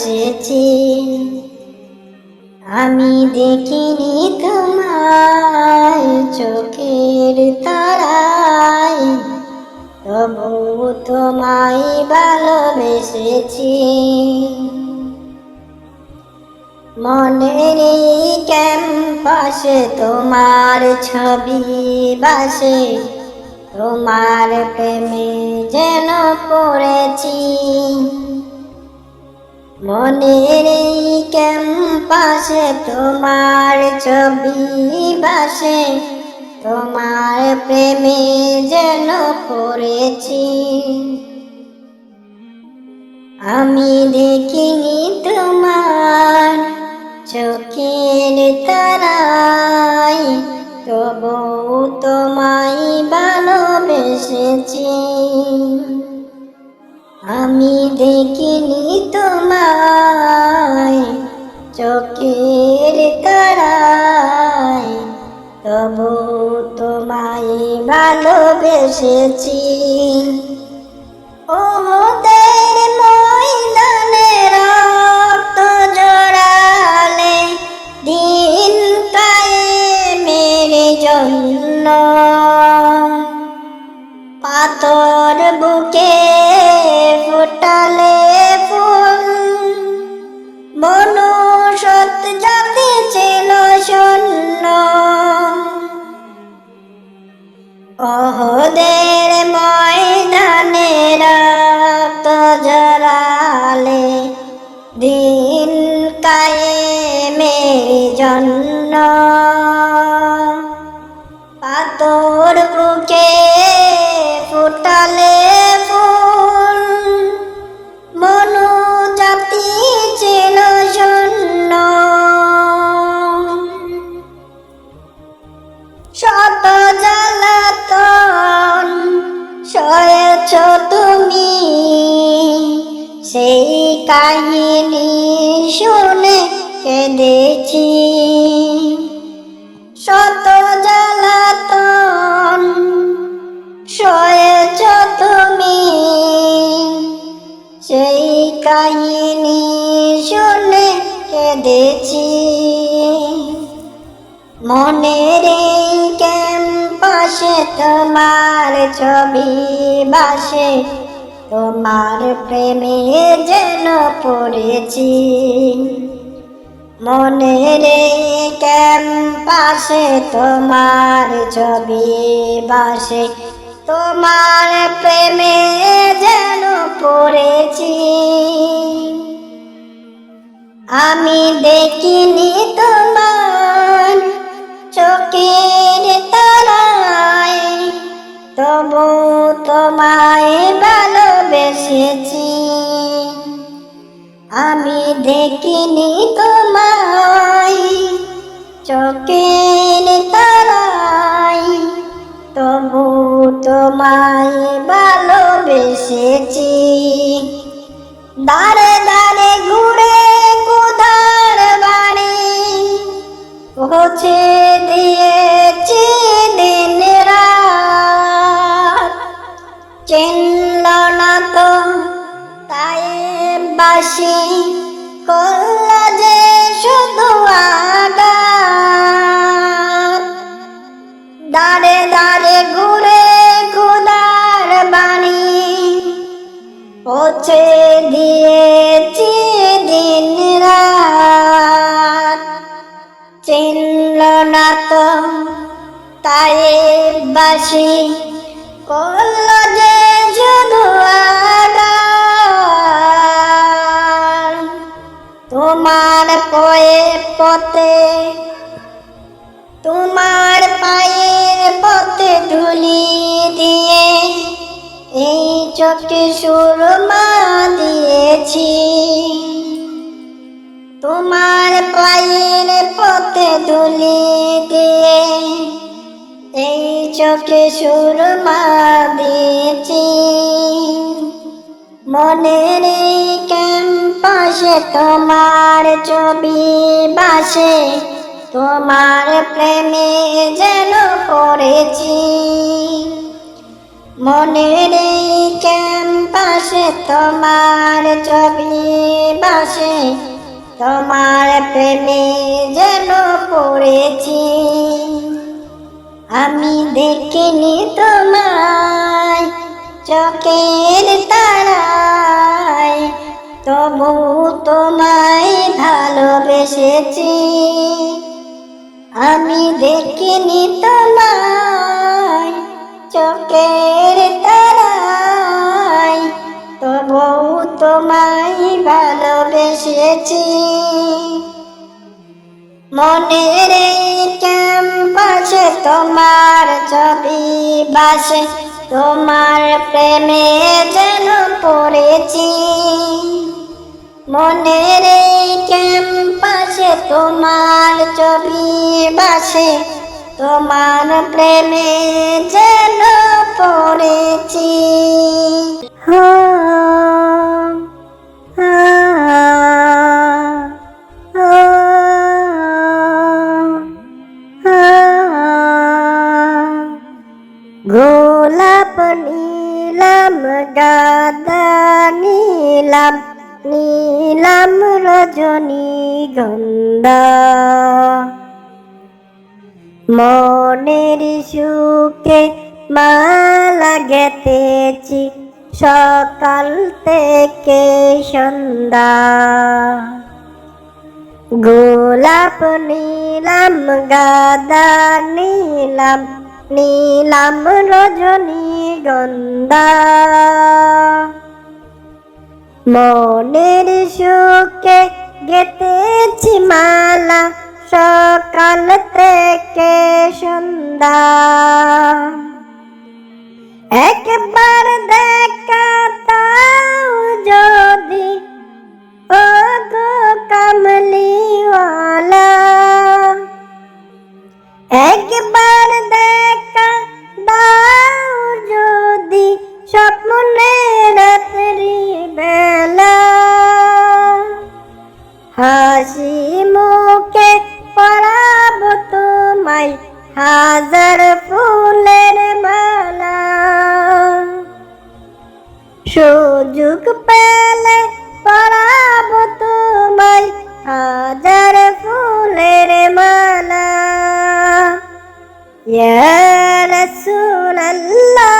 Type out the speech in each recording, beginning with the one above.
ভালোবেসেছি আমি দেখিনি তোমায় চোখের তারায়। তবু তোমায় ভালোবেসেছি। মনের ক্যাম্পাসে তোমার ছবি বাসে। তোমার প্রেমে যেন পড়েছি। মনের এই ক্যাম্পাসে তোমার ছবি বাসে, তোমার প্রেমে যেন পড়েছি। আমি দেখিনি তোমার চোখের তারাই তবু তোমায় ভালোবেসেছি। আমি দেখিনি তোমায়, চোখের তারাই তবু তোমায় ভালোবেসেছি। ওদের ময়দানে রক্ত জড়ালে দিন মেরে জন্য। পাথর বুকে ফুটালে কাহিনী শুনে কেঁদেছি। শত জ্বালাতন সয়েছ তুমি। সেই কাহিনী শুনে কেঁদেছি। মনের ক্যাম্পাসে তোমার ছবি বাসে তোমার প্রেমে যেন পড়েছি। মনের এই ক্যাম্পাসে তোমার ছবি বাসে। তোমার প্রেমে যেন পড়েছি। আমি দেখিনি তোমার চোখের তারায় চোখের তারায় তবু তোমায় ভালোবেসেছি। দাঁড়ে দাঁড়ে ঘুরে কুধার বাড়ি পৌঁছে দিয়েছি দিন রাত। চিনল না তো তাই বাসি করল যে ঘুরে বাণী দিয়েছি দিন রাত। চিনল না তো তাই বাসি করল যে শুধু পথে, তোমার পায়ের পথে ধুলি দিয়ে এই চোখে সুরমা দিয়েছি। তোমার পায়ের পথে ধুলি দিয়ে এই চোখে সুরমা দিয়েছি। মনের ক্যাম্পাসে তোমার ছবি বাসে। তোমার প্রেমে যেন পড়েছি। মনের ক্যাম্পাসে তোমার ছবি বাসে। তোমার প্রেমে যেন পড়েছি। আমি দেখিনি তোমায় চোখের তারায় তবু তোমায় ভালোবেসেছি। আমি দেখিনি তোমায়, চোখের তারায় তবু তোমায় ভালোবেসেছি। মনের ক্যাম্পাসে তোমার ছবি বাসে তোমার প্রেমে যেন পড়েছি। মনের ক্যাম্পাসে তোমার ছবি বাসে। তোমার প্রেমে যেন পড়েছি। নীলাম নীলাম রজনী গন্ধা। মনের সুখে মালা গেতেছি সকাল থেকে সন্ধ্যা। গোলাপ নীলাম, গাদা নীলাম নীলাম রজনী গন্ধা। মনের সুখে গেতেছি মালা সকাল থেকে সন্ধ্যা। একবার দেখা তাও যদি ও গো কামলিওয়ালা। একবার দেখা দাও যদি স্বপ্নে রাত্রি বেলা। হাসি মুখে পরাব তোমায়, হাজার ফুলের মালা। সুযোগ পেলে পরাব তোমায়, হাজার ফুলের মালা। ইয়া রাসূলুল্লাহ।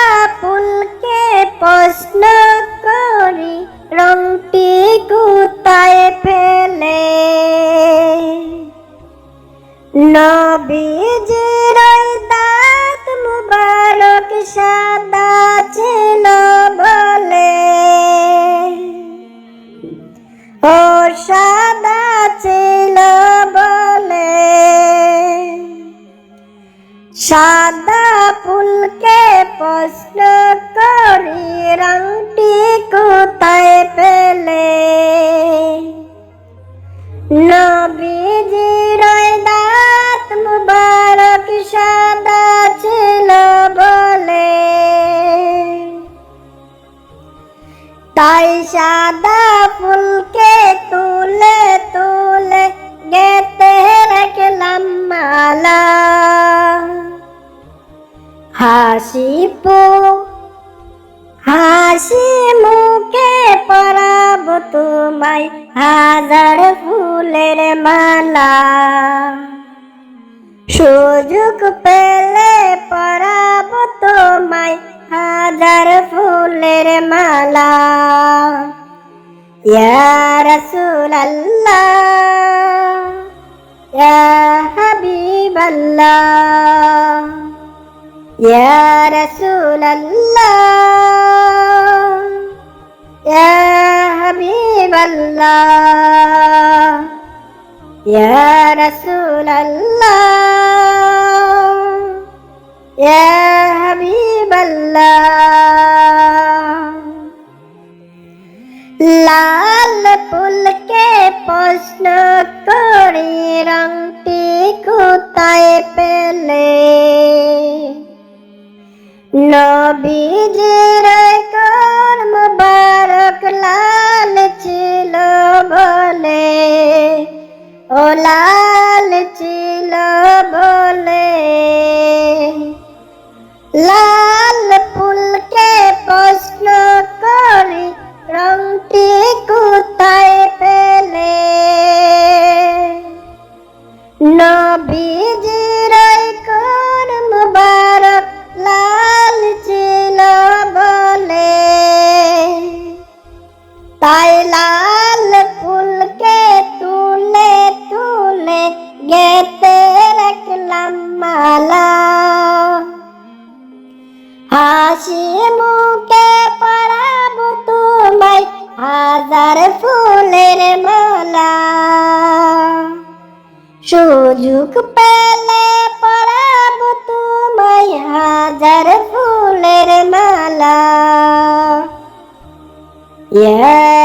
ফুলকে প্রশ্ন হাসি পো হাসি মুখে পরাব তোমায়, হাজার ফুলের মালা। সুযোগ পেলে পরাব তোমায়, হাজার ফুলের মালা। ইয়া রাসূলুল্লাহ, ইয়া হাবিবাল্লাহ। লাল ফুলকে প্রশ্ন করি রংটি কোথায় পেলে? নবীজির কর্ম বারক লাল ছিল বলে। ও লাল ছিল বলে। লাল ফুলকে প্রশ্ন করি রংটি কোথায় পেলে? নবীজির তাই লাল ফুলকে তুলে তুলে গেতে রাখলাম মালা। হাসি মুখে পরাবো তোমায় হাজার ফুলের মালা। সুযোগ পেলে পরাবো তোমায় হাজার ফুলের মালা।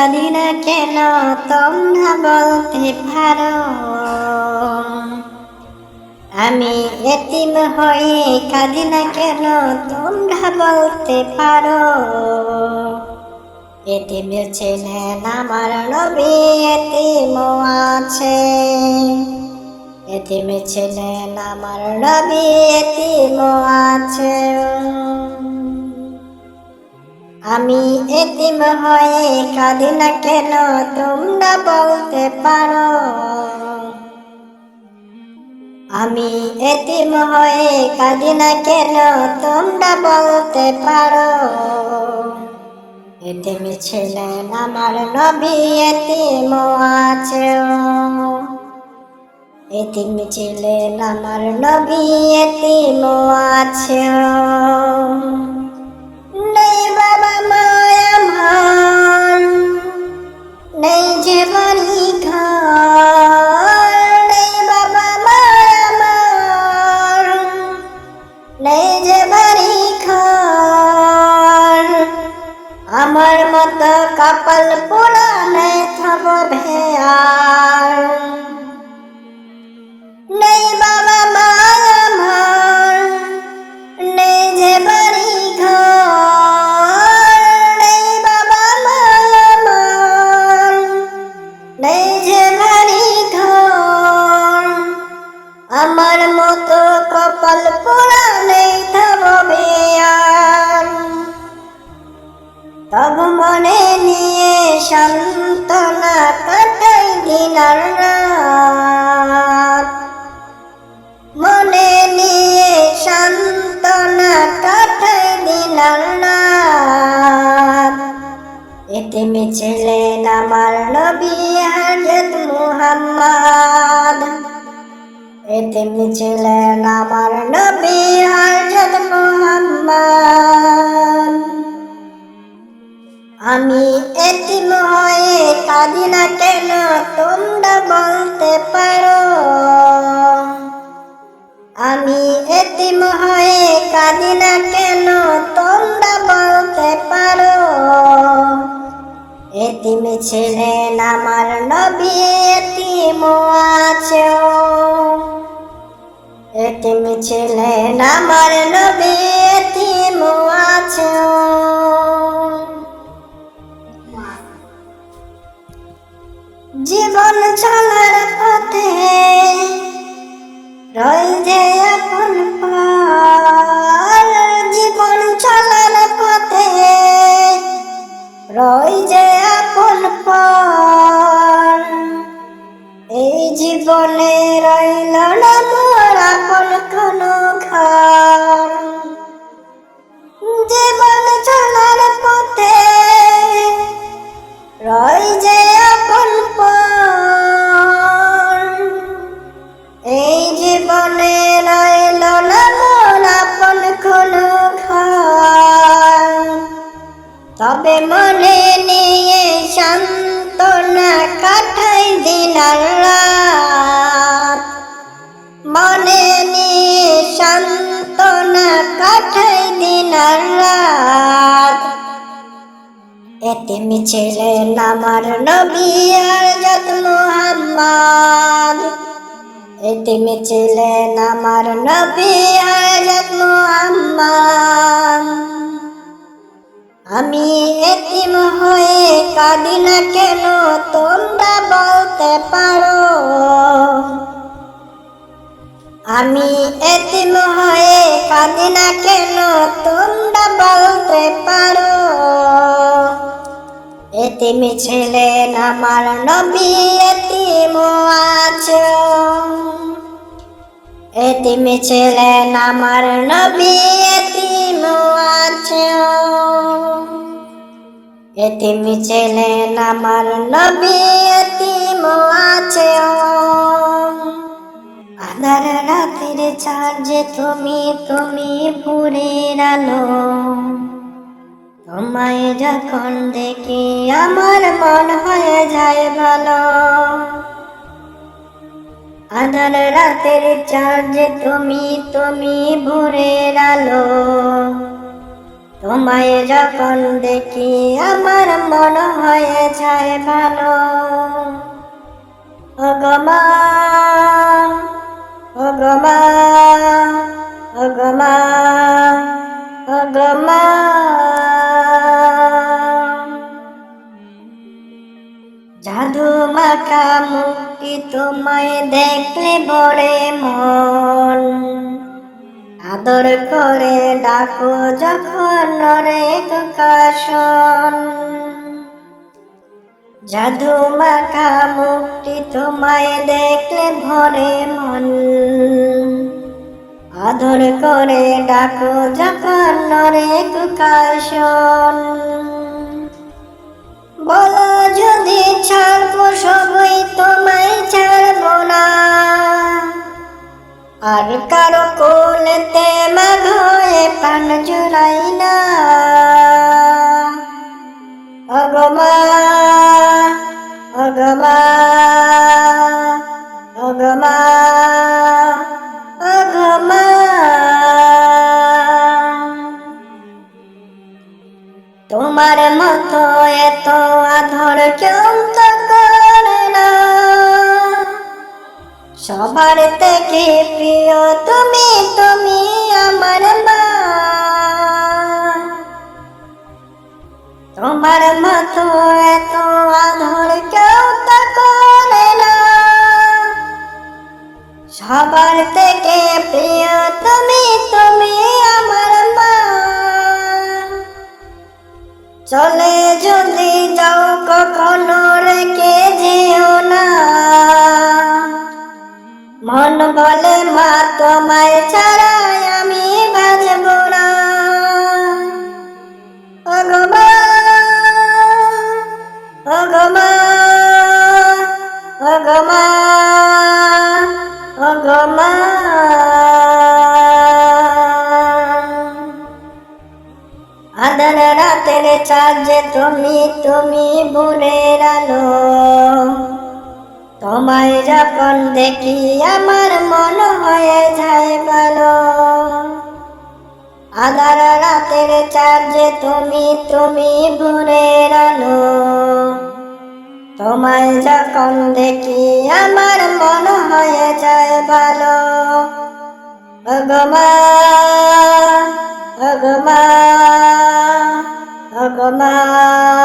কাঁদি না কেন তোমরা বলতে পারো। আমি এতিম হয়ে কাঁদি না কেন তোমরা বলতে পারো। এতিমের ছিলেন আমার নবী, এতিম আছে। এতিমের ছিলেন আমার নবী, এতিম আছে। আমি এতিম হয়ে কাঁদি না কেন? তোমরা বলতে পারো। আমি এতিম হয়ে কাঁদি না কেন? তোমরা বলতে পারো। এতিম ছিলেন আমার নবী, এতিম আছে। এতিম ছিলেন আমার নবী, এতিম আছে। বাবা মায় নেই যে বাবা মায় আমার নেই যে বাড়ি ঘর আমার মতো কপাল পোড়া নেই ভেয়ার নেই এতে ছিলেন আমার নবী হাজত মুহাম্মদ। এতে ছিলেন আমার নবী হাজত মুহাম্মদ। আমি এতিম হয়ে কাঁদি না কেন, তোমরা বলতে পারো। আমি এতিম হয়ে কাঁদি না কেন এতিম ছিলেন আমার নবী এতিম আছে এতিম ছিলেন আমার নবী এতিম আছে জীবন চলার পথে রই যে আপন জীবন চলার পথে রই যে সকল পর। এই জীবনে রইল না মোর আপন কোন ঘর। জীবন চলার পথে রয় যে আপন ছিলেন আমার নবী আর মুহাম্মদ। আমি এতিম হয়ে কাঁদি না কেন, তোমরা বলতে পারো। আমি এতিম হয়ে কাঁদি না কেন, তোমরা বলতে পারো। এতিম ছিলেন আমার নবী, এতিম আছে। এতিম ছিলেন আমার নবী এতিম আছে এতিম ছিলেন আমার নবী এতিম আছে আধার রাতের যে তুমি তুমি ভোরের আলো। তোমায় যখন দেখি আমার মন হয়ে যায় ভালো। আধার রাতের চার যে তুমি তুমি ভোরের আলো। তোমায় যখন দেখি, আমার মন হয়ে যায় ভালো। অগমা অগমা অগমা অগমা জাদু মাখা মুক্তি তোমায় দেখলে বড়ে মন। আদর করে ডাকো যখন নরে কাশন জাদু মাখা মুক্তি তোমায় দেখলে ভরে মন। আদর করে ডাকো যখন নরে কাশন বলো যদি ছাড়বো সবই তোমায় ছাড়বো না। আর কারও কোলেতে মাঘয়ে পান জুড়াই না। অগমা অগমা আধর কেউ তো করে না। সবার থেকে প্রিয় তুমি তুমি আমার মা। তোমার মতো এত আধর কেউ করে না। সবার থেকে প্রিয় তুমি তুমি চলে যদি যাও কখনো রেখে যেও না। মন বলে মা তোমায় ছাড়াই যে তুমি তুমি ভোরের আলো। তোমায় যখন দেখি আমার মন হয়ে যায় ভালো। আধার রাতের চাঁদ যে তুমি তুমি ভোরের আলো। তোমায় যখন দেখি আমার মন হয়ে যায় ভালো। অগমা অগমা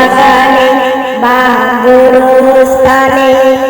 बाबा बाबू स्थाने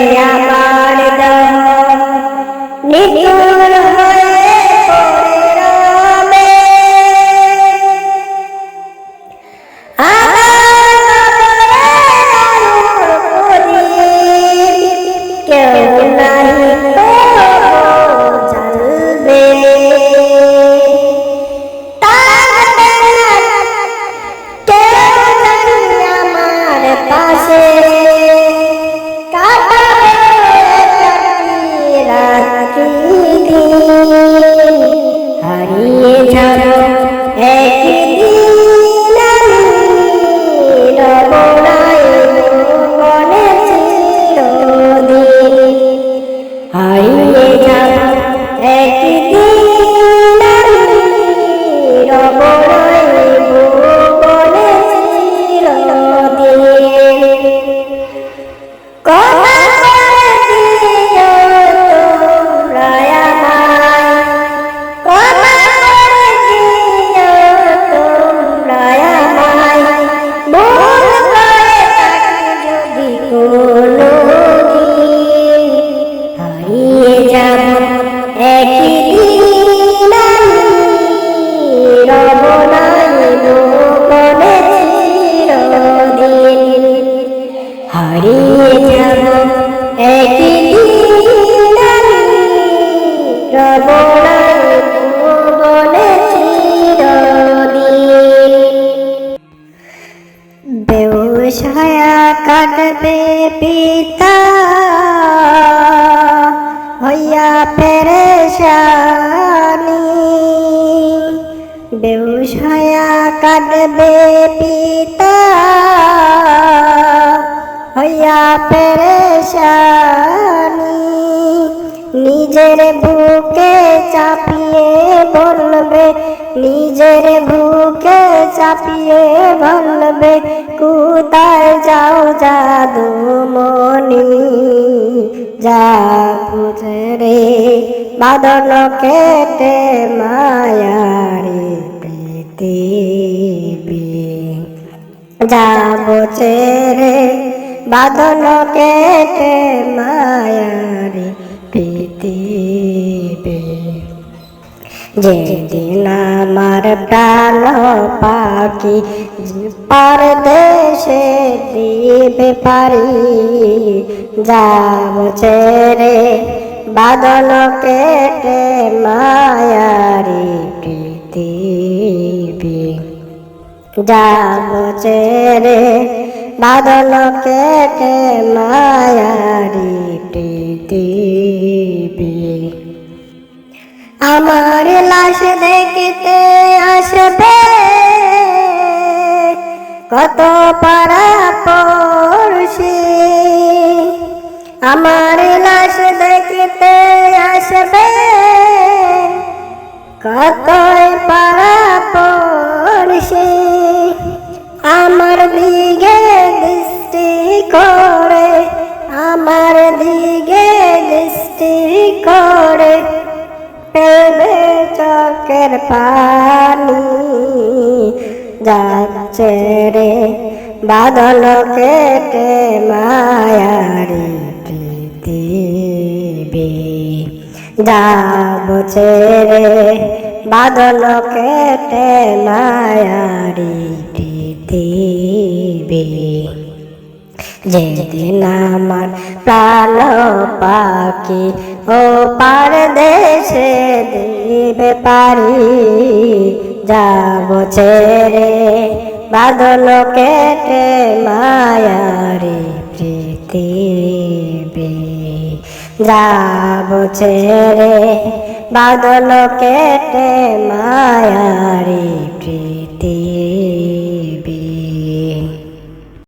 বিষয়া কাঁদবে পিতা। হইয়া পেরেশানি নিজের বুকে চাপিয়ে বলবে, নিজের বুকে চাপিয়ে বলবে কোথায় যাও জাদু মনি, যা বুঝে রে বাদল কেটে মায়ারে। দিবি। যাব চেরে বাঁধন কেটে মায়ারে পৃথিবী যেদিন আমার প্রাণ পাখি পরদেশে দিবে পারি, যাব চেরে বাদল কেটে মায়ারি প্রীতি যাব ছেড়ে বাদল কেটে মায়ারি পৃথিবী আমার লাশ দেখতে আসবে, কত পারা পড়শি আমার লাশ দেখতে আসবে কত পারা পড়শি আমার দিকে দৃষ্টি করে, আমার দিকে দৃষ্টি করে। পেলে চোখের পানি যাচ্ছে রে, বাদল কেটে মায়ারি পৃথিবী। যাব ছেড়ে বাদল কেটে মায়ারি পৃথিবী যেদিন আমার প্রাণ পাখি ও পার দেশে দিবে পারি, যাব ছেড়ে বাদল কেটে মায়ারি পৃথিবী যাব ছেড়ে বাদল কেটে মায়ারি পৃথিবী